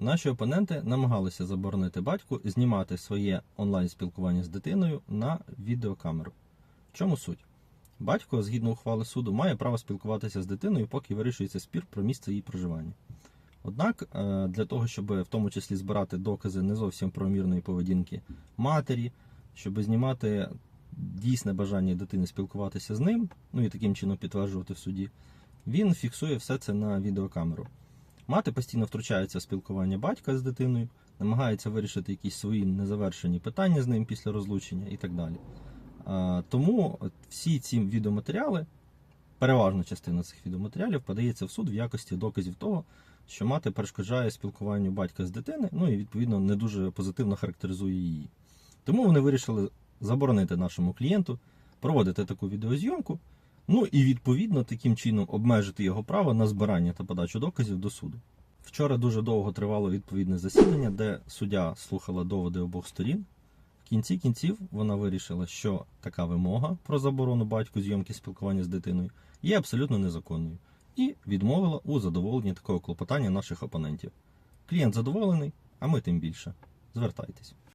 Наші опоненти намагалися заборонити батьку знімати своє онлайн спілкування з дитиною на відеокамеру. В чому суть? Батько, згідно ухвали суду, має право спілкуватися з дитиною, поки вирішується спір про місце її проживання. Однак, е, для того, щоб в тому числі збирати докази не зовсім правомірної поведінки матері, щоб знімати дійсне бажання дитини спілкуватися з ним, ну і таким чином підтверджувати в суді, він фіксує все це на відеокамеру. Мати постійно втручається в спілкування батька з дитиною, намагається вирішити якісь свої незавершені питання з ним після розлучення і так далі. Тому всі ці відеоматеріали, переважна частина цих відеоматеріалів подається в суд в якості доказів того, що мати перешкоджає спілкуванню батька з дитини, ну і відповідно не дуже позитивно характеризує її. Тому вони вирішили заборонити нашому клієнту проводити таку відеозйомку, ну і відповідно таким чином обмежити його право на збирання та подачу доказів до суду. Вчора дуже довго тривало відповідне засідання, де суддя слухала доводи обох сторін. В кінці кінців вона вирішила, що така вимога про заборону батьку зйомки спілкування з дитиною є абсолютно незаконною, і відмовила у задоволенні такого клопотання наших опонентів. Клієнт задоволений, а ми тим більше. Звертайтесь.